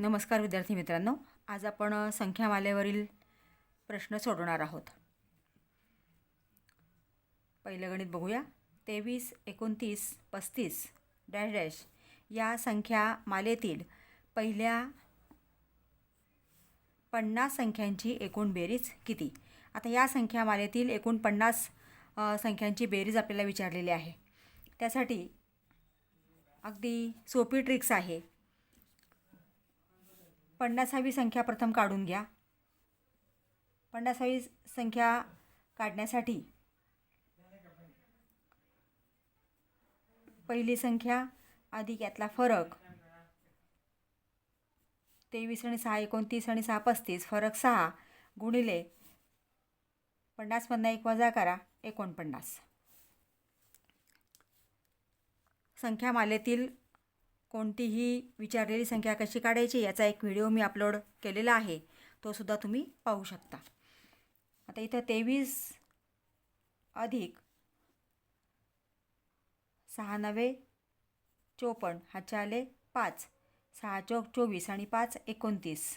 नमस्कार विद्यार्थी मित्रांनो. आज आपण संख्यामालेवरील प्रश्न सोडवणार आहोत. पहिलं गणित बघूया. तेवीस एकोणतीस पस्तीस डॅश डॅश या संख्या मालेतील पहिल्या पन्नास संख्यांची एकूण बेरीज किती? आता या संख्या मालेतील एकूण पन्नास संख्यांची बेरीज आपल्याला विचारलेली आहे. त्यासाठी अगदी सोपी ट्रिक्स आहे. पन्नासावी संख्या प्रथम काढून घ्या. पन्नासावी संख्या काढण्यासाठी पहिली संख्या अधिक यातला फरक. तेवीस आणि सहा एकोणतीस आणि सहा पस्तीस. फरक सहा गुणिले पन्नासमधनं एक वजा करा एकोणपन्नास. संख्या मालेतील कोणतीही विचारलेली संख्या कशी काढायची याचा एक व्हिडिओ मी अपलोड केलेला आहे. तो सुद्धा तुम्ही पाहू शकता. आता इथं तेवीस अधिक सहा नवे चोपन्न हाचे आले पाच सहा चौक चोवीस आणि पाच एकोणतीस.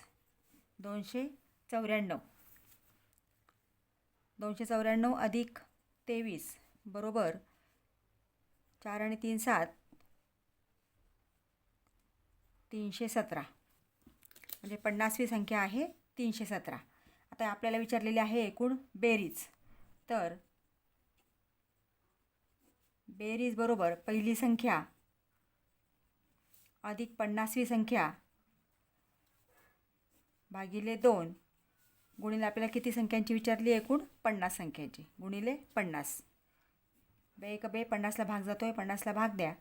दोनशे चौऱ्याण्णव. दोनशे चौऱ्याण्णव अधिक तेवीस बरोबर चार आणि तीन सात तीनशे सतरा. म्हणजे पन्नासवी संख्या आहे तीनशे सतरा. आता आपल्याला विचारलेली आहे एकूण बेरीज. तर बेरीज बरोबर पहिली संख्या अधिक पन्नासवी संख्या भागिले दोन गुणिले आपल्याला किती संख्यांची विचारली एकूण? पन्नास संख्यांची. गुणिले पन्नास. बे एक बे पन्नासला भाग जातो आहे पन्नासला भाग द्या.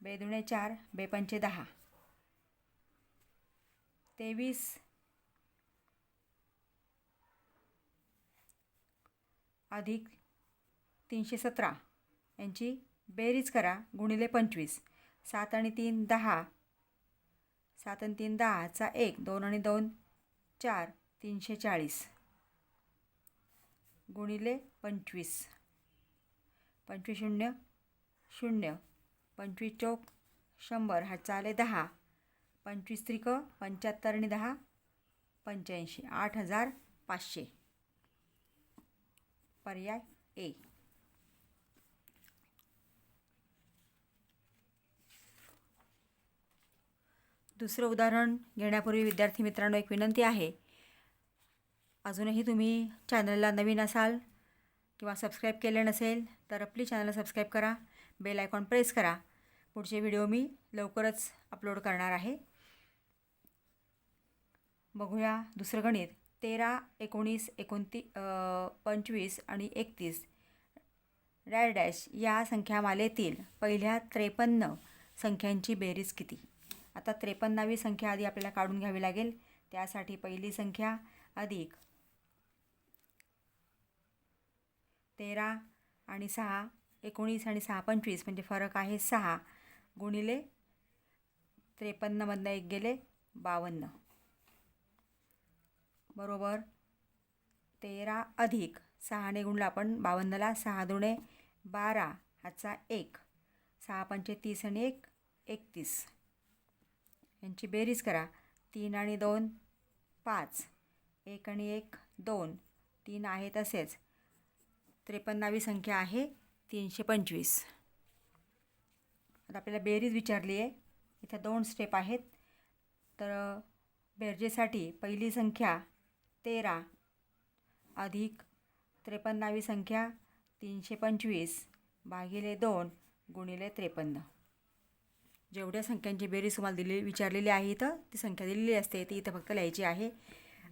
बे दुणे चार बे पंचे दहा. तेवीस. अधिक तीनशे सतरा. यांची बेरीज करा गुणिले पंचवीस. सात आणि तीन दहा. सात आणि तीन दहाचा एक. दोन आणि दोन चार. तीनशे चाळीस. गुणिले पंचवीस. पंचवीस शून्य शून्य. पंचवीस चौक शंभर. हा चाले दहा. पंचवीस त्रिक पंच्याहत्तर आणि दहा पंच्याऐंशी. आठ हजार पाचशे. पर्याय ए. दुसरं उदाहरण घेण्यापूर्वी विद्यार्थी मित्रांनो एक विनंती आहे. अजूनही तुम्ही चॅनलला नवीन असाल किंवा सबस्क्राईब केले नसेल तर आपली चॅनलला सबस्क्राईब करा. बेल आयकॉन प्रेस करा. पुढचे व्हिडिओ मी लवकरच अपलोड करणार आहे. बघूया दुसरं गणित. तेरा एकोणीस एकोणती पंचवीस आणि एकतीस. डॅश डॅश या संख्यामालेतील पहिल्या त्रेपन्न संख्यांची बेरीज किती? आता त्रेपन्नावी संख्या आधी आपल्याला काढून घ्यावी लागेल. त्यासाठी पहिली संख्या अधिक तेरा आणि सहा एकोणीस आणि सहा पंचवीस. म्हणजे फरक आहे सहा. गुणिले त्रेपन्नमधनं एक गेले बावन्न. बरोबर. तेरा अधिक सहाने गुणलं आपण बावन्नला सहा दुणे बारा ह्याचा एक. सहा पंचे तीस आणि एक एकतीस. यांची बेरीज करा. तीन आणि दोन पाच. एक आणि एक दोन. तीन आहे तसेच. त्रेपन्नावी संख्या आहे तीनशे पंचवीस. आता आपल्याला बेरीज विचारली आहे. इथं दोन स्टेप आहेत. तर बेरजेसाठी पहिली संख्या तेरा. अधिक त्रेपन्नावी संख्या तीनशे पंचवीस. भागिले दोन गुणिले त्रेपन्न. जेवढ्या संख्यांची बेरीज तुम्हाला दिली विचारलेली आहे इथं ती संख्या दिलेली असते ती इथं फक्त लिहायची आहे.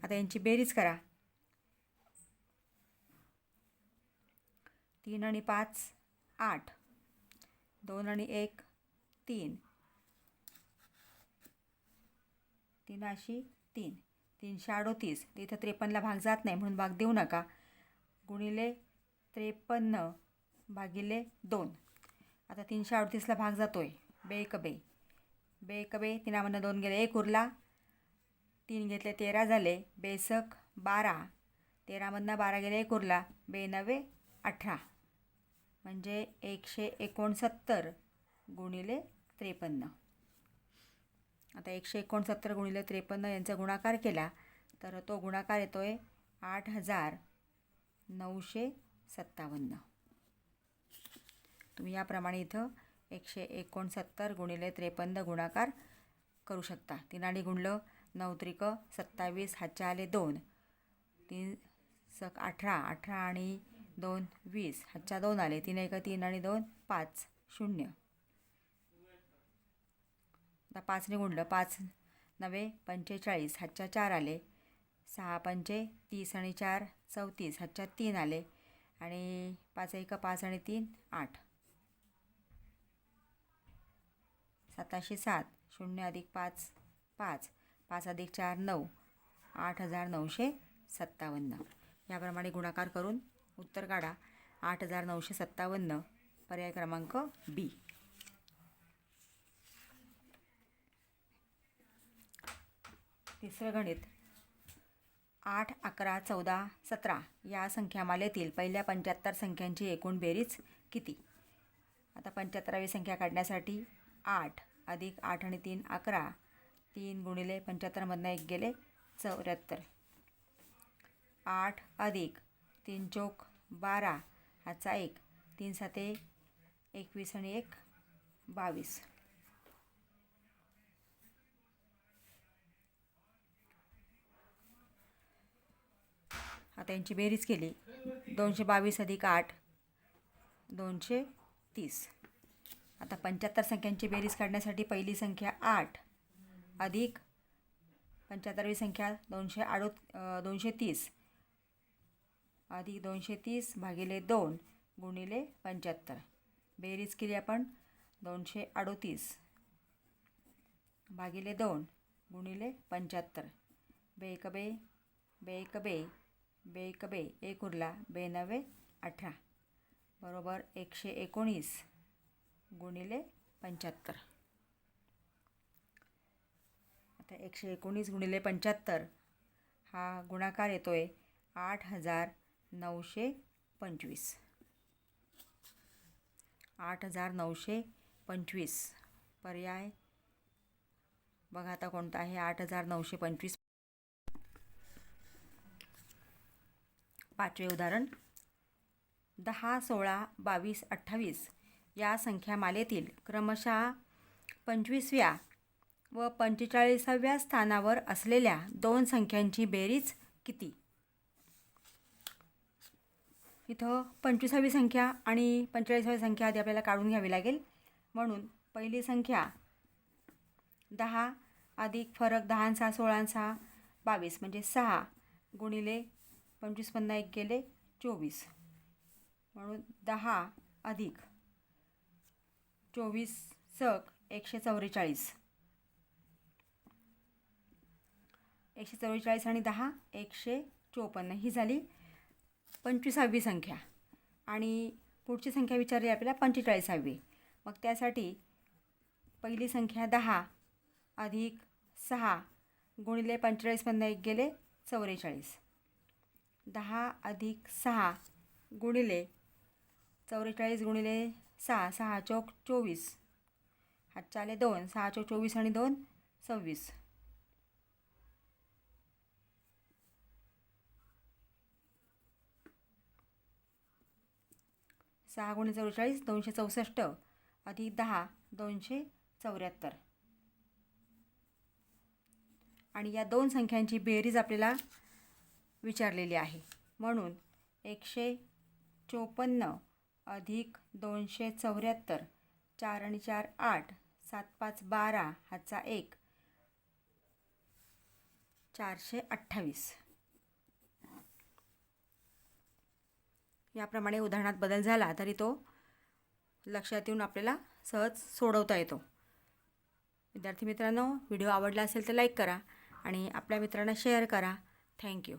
आता यांची बेरीज करा. तीन आणि पाच आठ. दोन आणि एक तीन. तीन अशी तीन. तीनशे अडोतीस. इथं त्रेपन्नला भाग जात नाही म्हणून भाग देऊ नका. गुणिले त्रेपन्न भागिले दोन. आता तीनशे अडतीसला भाग जातो आहे बे. बेकबे बे तिनामधनं दोन गेले. एक उरला. तीन घेतले तेरा झाले. बेसक बारा. तेरामधनं बारा गेले एक उरला. बेनवे अठरा. म्हणजे एकशे एकोणसत्तर गुणिले त्रेपन्न. आता एकशे एकोणसत्तर गुणिले त्रेपन्न यांचा गुणाकार केला तर तो गुणाकार येतो आहे आठ हजार नऊशे सत्तावन्न. तुम्ही याप्रमाणे इथं एकशे एकोणसत्तर गुणिले त्रेपन्न गुणाकार करू शकता. तीन आणि गुणलं नऊ त्रिक सत्तावीस हातच्या आले दोन. तीन सक अठरा अठरा आणि दोन वीस हातच्या दोन आले. तीन एक तीन आणि दोन पाच शून्य. आता पाचने गुणलं पाच नवे पंचेचाळीस हातच्या चार आले. सहा पंचे तीस आणि चार चौतीस. हातच्या तीन आले. आणि पाच एक पाच आणि तीन आठ. सताशे सात. शून्य अधिक पाच पाच. पाच अधिक चार नऊ. आठ हजार नऊशे सत्तावन्न. याप्रमाणे गुणाकार करून उत्तर काढा. आठ हजार नऊशे सत्तावन्न. पर्याय क्रमांक बी. तिसरं गणित. आठ अकरा चौदा सतरा या संख्यामालेतील पहिल्या पंच्याहत्तर संख्यांची एकूण बेरीज किती? आता पंच्याहत्तरावी संख्या काढण्यासाठी आठ अधिक आठ आणि तीन अकरा. तीन गुणिले पंच्याहत्तरमधनं एक गेले चौऱ्याहत्तर. आठ अधिक तीन चौक बारा हाचा एक. तीन साते एकवीस आणि एक बावीस. आता यांची बेरीज केली. दोनशे बावीस अधिक आठ दोनशे तीस आता पंच्याहत्तर संख्यांची बेरीज काढण्यासाठी पहिली संख्या आठ अधिक पंच्याहत्तरवी संख्या दोनशे अडो दोनशे तीस अधिक दोनशे तीस भागिले दोन गुणिले पंच्याहत्तर. बेरीज केली आपण दोनशे अडोतीस भागिले दोन गुणिले पंच्याहत्तर. बे एक बे बे एक बे बे एक बे एक उरला. बे नवे अठरा. बरोबर एकशे एकोणीस गुणिले पंच्याहत्तर. आता एकशे एकोणीस गुणिले पंच्याहत्तर हा गुणाकार येतो आहे आठ हजार नऊशे पंचवीस. आठ हजार नऊशे पंचवीस. पर्याय बघा आता कोणता आहे. आठ हजार नऊशे पंचवीस पाचवे उदाहरण. दहा सोळा बावीस अठ्ठावीस या संख्यामालेतील क्रमशः पंचवीसव्या व पंचेचाळीसाव्या स्थानावर असलेल्या दोन संख्यांची बेरीज किती? इथं पंचवीसावी संख्या आणि पंचेचाळीसावी संख्या आधी आपल्याला काढून घ्यावी लागेल. म्हणून पहिली संख्या दहा अधिक फरक दहा सहा सोळा सहा बावीस म्हणजे सहा गुणिले पंचवीस पन्ना एक गेले चोवीस. म्हणून दहा अधिक चोवीस सक एकशे चौवेचाळीस एकशे चव्वेचाळीस आणि दहा एकशे चोपन्न. ही झाली पंचवीसावी संख्या. आणि पुढची संख्या विचारली आपल्याला पंचेचाळीसावी. मग त्यासाठी पहिली संख्या दहा अधिक सहा गुणिले पंचेचाळीसमधनं एक गेले चौवेचाळीस दहा अधिक सहा गुणिले चौवेचाळीस गुणिले सहा सहा चौक चोवीस. हातच्या आले दोन सहा चौक चोवीस आणि दोन सव्वीस. सहा गुणे चौवेचाळीस दोनशे चौसष्ट. अधिक दहा दोनशे चौऱ्याहत्तर. आणि या दोन संख्यांची बेरीज आपल्याला विचारलेली आहे. म्हणून एकशे चोपन्न अधिक दोनशे चौऱ्याहत्तर चार आणि चार आठ सात पाच बारा हाचा एक चारशे अठ्ठावीस. याप्रमाणे उदाहरणात बदल झाला तरी तो लक्षात येऊन आपल्याला सहज सोडवता येतो. विद्यार्थी मित्रांनो व्हिडिओ आवडला असेल तर लाईक करा आणि आपल्या मित्रांना शेअर करा. थँक्यू